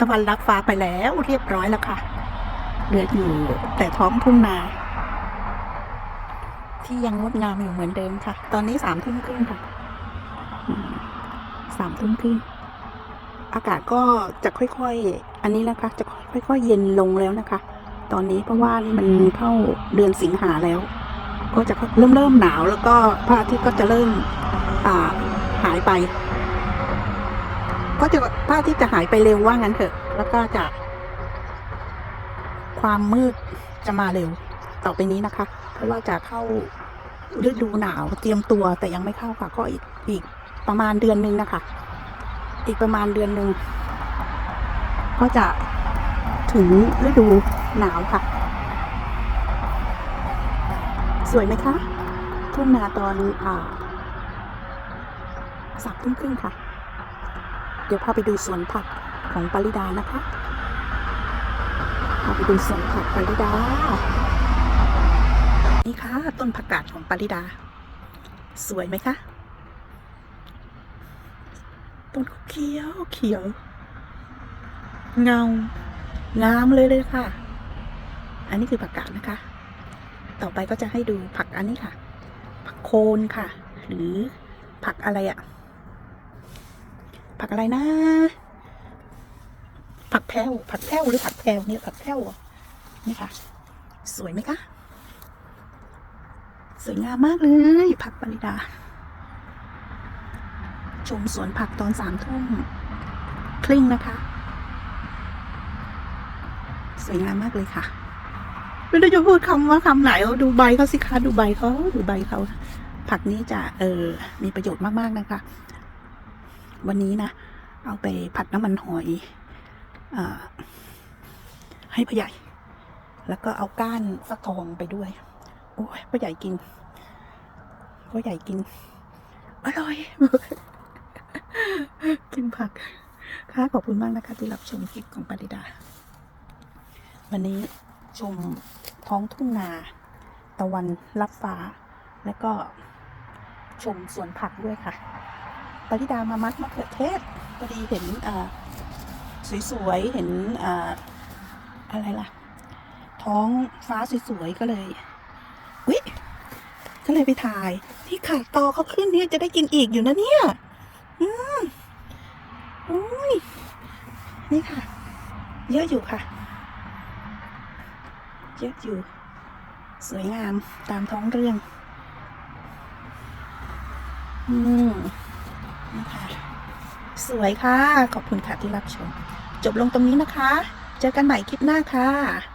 ตะวันรับฟ้าไปแล้วเรียบร้อยแล้วค่ะ เหลืออยู่แต่ท้องทุ่งนา ที่ยังงดงามอยู่เหมือนเดิมค่ะ ตอนนี้สามทุ่มครึ่งค่ะสามทุ่มครึ่งอากาศก็จะค่อยๆ อันนี้นะคะ จะค่อยๆ เย็นลงแล้วนะคะ ตอนนี้เพราะว่านี่มันเข้าเดือนสิงหาแล้ว ก็จะเริ่มเริ่มหนาวแล้วก็พระอาทิตย์ก็จะเริ่มอ่าหายไป ก็จะพระอาทิตย์จะหายไปเร็วว่างั้นเถอะ แล้วก็จะ ความมืดจะมาเร็ว ต่อไปนี้นะคะ เพราะว่าจะเข้าฤดูหนาวเตรียมตัวแต่ยังไม่เข้าค่ะ ก็อีกอีกประมาณเดือนหนึ่งนะคะ อีกประมาณเดือนหนึ่งก็จะถึงฤดูหนาวค่ะ สวยไหมคะทุ่งนาตอนอ่าสามทุ่มครึ่งค่ะ เดี๋ยวพาไปดูสวนผักของปาริดานะคะพาไปดูสวนผักปาริดา นี่ค่ะ ต้นผักกาดของปาริดา สวยไหมคะต้นเขียวเขียว เงางามเลยเลยค่ะ อันนี้คือผักกาดนะคะ ต่อไปก็จะให้ดูผักอันนี้ค่ะ ผักโคนค่ะ หรือผักอะไรอะ ผักอะไรนะ ผักแพรวผักแพรวหรือผักแพรวเนี่ยผักแพรวนี่ค่ะ สวยไหมคะ สวยงามมากเลย ผักปริดา ชมสวนผักตอนสามทุ่มครึ่งนะคะ สวยงามมากเลยค่ะไม่รู้จะพูดคำว่าคำไหนเอาดูใบเขาสิคะดูใบเขาดูใบเขาผักนี้จะเออมีประโยชน์มากๆนะคะ วันนี้นะ เอาไปผัดน้ำมันหอยอให้พ่อใหญ่ แล้วก็เอาก้านฟักทองไปด้วย โอ้ยพ่อใหญ่กินพ่อใหญ่กิน อร่อย กินผัก ค่ะ ขอบคุณมากนะคะ ที่รับชมคลิปของปริดา วันนี้ชมท้องทุ่งนา ตะวันรับฟ้า และก็ชมสวนผักด้วยค่ะ ปริดามามัดมะเขือเทศพอดีเห็นสวยๆเห็นอ่าอะไรล่ะ ท้องฟ้าสวยๆก็เลยวิก็เลยไปถ่าย ที่ขาตอเขาขึ้นเนี่ยจะได้กินอีกอยู่นะเนี่ย อืมอุ้ยนี่ค่ะ เยอะอยู่ค่ะ เยอะอยู่ สวยงามตามท้องเรื่อง อืม สวยค่ะ ขอบคุณค่ะที่รับชม จบลงตรงนี้นะคะ เจอกันใหม่คลิปหน้าค่ะ